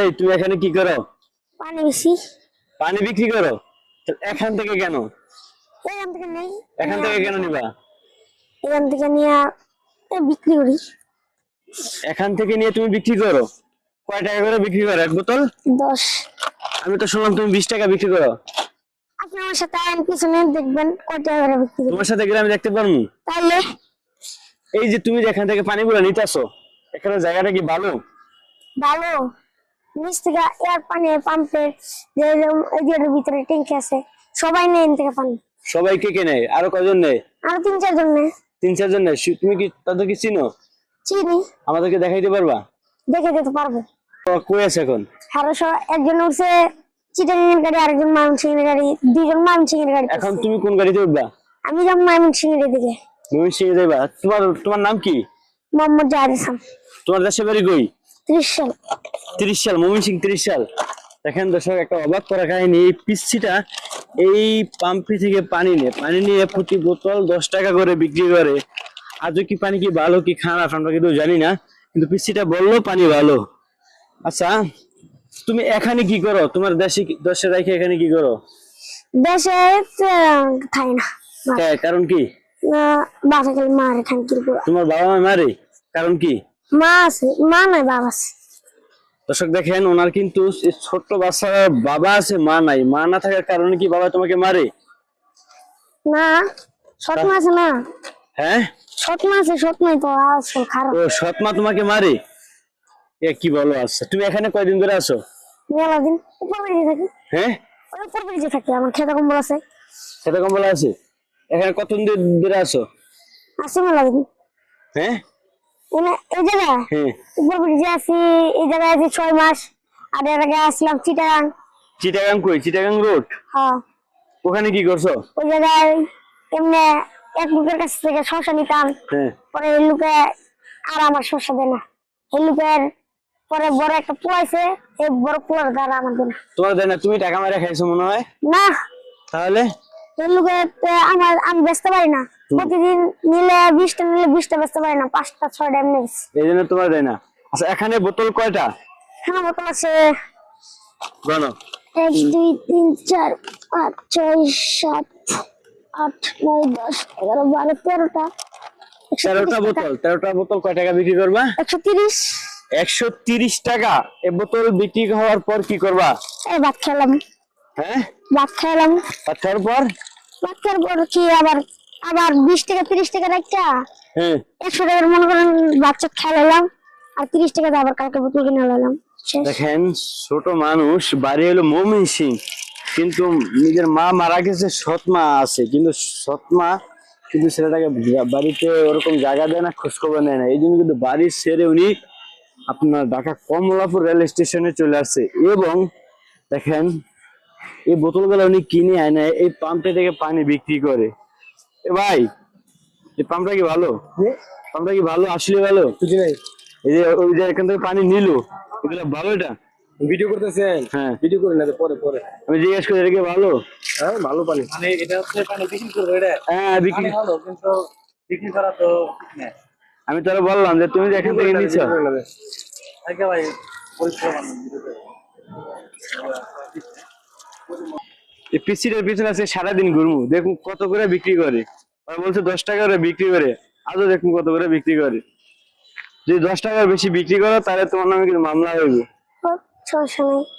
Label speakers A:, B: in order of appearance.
A: এই তুমি এখানে কি করো পানি বিক্রি পানি বিক্রি করো এখান থেকে কেন এখান থেকে নেই এখান থেকে কেন নিবা
B: এখান থেকে নিয়ে বিক্রি করি
A: এখান থেকে নিয়ে তুমি বিক্রি করো কয় টাকা করে বিক্রি করো এক বোতল দশ আমি তো শুনলাম তুমি বিশ টাকা বিক্রি করো
B: আপনি আমার সাথে আইন পিছনে দেখবেন কয় টাকা করে বিক্রি
A: তোমার সাথে গেলে আমি দেখতে পারবো তাহলে এই যে তুমি এখান থেকে পানি পানিগুলো নিতেছো এখানে জায়গাটা কি ভালো
B: ভালো নিচ থেকে এয়ার পানি পাম্পের এরিয়ার ভিতরে ট্যাঙ্কি আছে সবাই নেয় থেকে পানি
A: সবাই কে কে নেয় আরো কজন নেয়
B: আরো তিন চার জন নেয়
A: তিন চার জন নেয় তুমি কি তাদের চিনো চিনি আমাদেরকে দেখাইতে পারবা
B: দেখে দিতে পারবো কই আছে এখন আরো একজন উঠছে চিটাং এর গাড়ি আরেকজন ময়মনসিং এর গাড়ি দুইজন ময়মনসিং এর গাড়ি
A: এখন তুমি কোন গাড়িতে উঠবা
B: আমি যাব ময়মনসিং এর দিকে
A: ময়মনসিং এর যাবা তোমার তোমার নাম কি
B: মোহাম্মদ জাহাদ হাসান
A: তোমার দেশে বাড়ি কই 30 সাল 30 সাল 30 সাল দেখেন দর্শক একটা অবাক করা কাহিনী এই পিসিটা এই পাম্পি থেকে পানি পানি নিয়ে প্রতি বোতল টাকা করে বিক্রি করে কি পানি কি ভালো কি খারাপ আমরা কিন্তু জানি না কিন্তু পিসিটা পানি ভালো আচ্ছা তুমি এখানে কি করো তোমার দেশে দেশে রাখে এখানে কি করো
B: দেশে খাই না
A: হ্যাঁ, কারণ কি
B: বাবা মারে
A: তোমার বাবা মা মারে কারণ কি
B: মা আছে মা নাই বাবা আছে
A: দর্শক দেখেন ওনার কিন্তু ছোট্ট বাচ্চার বাবা আছে মা নাই মা না থাকার কারণে কি বাবা তোমাকে মারে
B: না সৎমা আছে না হ্যাঁ সৎমা আছে সৎমাই তো আসল
A: খারাপ ও সৎমা তোমাকে মারে এ কি বলো আচ্ছা তুমি এখানে কয়দিন ধরে আছো
B: মেলা দিন উপর বাড়িতে থাকি হ্যাঁ উপর বাড়িতে থাকি আমার খেতা কম্বল আছে
A: খেতা কম্বল আছে এখানে কতদিন ধরে আছো আছে মেলা দিন হ্যাঁ
B: এই জায়গা এই জায়গায় ছয় মাস আর চিটাগাং
A: চিটাগাং কই চিটাগাং হ্যাঁ। ওখানে কি করছো
B: ওই জায়গায় এমনি এক লোকের কাছ থেকে শশা নিতাম হ্যাঁ। পরে এই লোকে আর আমার শসা দেয় না এই লোকের পরে বড় একটা পোয়াইছে এই বড় পোয়ার দ্বারা আমার দেয় না
A: তোমার দেয় না তুমি টাকা মেরে খাইছো মনে হয় না তাহলে
B: আমার আমি বেচতে পারি না প্রতিদিন নিলে বিশটা নিলে বিশটা বেচতে পারি না পাঁচটা ছয়টা এমনি
A: তোমার দেয় না আচ্ছা এখানে বোতল কয়টা
B: হ্যাঁ বোতল আছে গণো এক দুই তিন চার পাঁচ ছয় সাত আট নয় দশ এগারো বারো তেরোটা
A: তেরোটা বোতল তেরোটা বোতল কয় টাকা বিক্রি করবা একশো তিরিশ একশো তিরিশ টাকা এ বোতল বিক্রি হওয়ার পর কি করবা ভাত খেলাম হ্যাঁ ভাত খেলাম ভাত খাওয়ার পর
B: বাচ্চার পর কি আবার আবার বিশ টাকা তিরিশ টাকা একটা হ্যাঁ। একশো টাকার মনে করেন বাচ্চা খেলালাম আর তিরিশ টাকা আবার কালকে বোতল কিনে লালাম
A: দেখেন ছোট মানুষ বাড়ি হলো মমিন সিং কিন্তু নিজের মা মারা গেছে সৎ মা আছে কিন্তু সৎ মা কিন্তু ছেলেটাকে বাড়িতে ওরকম জায়গা দেয় না খোঁজখবর নেয় না এই জন্য কিন্তু বাড়ির ছেড়ে উনি আপনার ঢাকা কমলাপুর রেল স্টেশনে চলে আসছে এবং দেখেন এই বোতল গুলা উনি কিনে আনে এই পাম্পে থেকে পানি বিক্রি করে এ ভাই এই পাম্পটা কি ভালো পাম্পটা কি ভালো আসলে ভালো এই যে ওই যে এখান থেকে পানি নিল এগুলো ভালো এটা ভিডিও করতেছেন হ্যাঁ ভিডিও না পরে পরে আমি জিজ্ঞেস করি এটা কি ভালো
B: হ্যাঁ ভালো পানি
C: মানে এটা হচ্ছে পানি বিক্রি করবে এটা হ্যাঁ বিক্রি ভালো কিন্তু বিক্রি করা তো ঠিক না
A: আমি তারা বললাম যে তুমি এখান থেকে নিছো
C: ভাই পরিষ্কার মানুষ
A: এই পিসিটার পিছনে আছে সারাদিন ঘুরবো দেখুন কত করে বিক্রি করে ওরা বলছে দশ টাকা করে বিক্রি করে আজও দেখুন কত করে বিক্রি করে যদি দশ টাকার বেশি বিক্রি করো তাহলে তোমার নামে কিন্তু মামলা হইবে
B: হ্যাঁ, সমস্যা নেই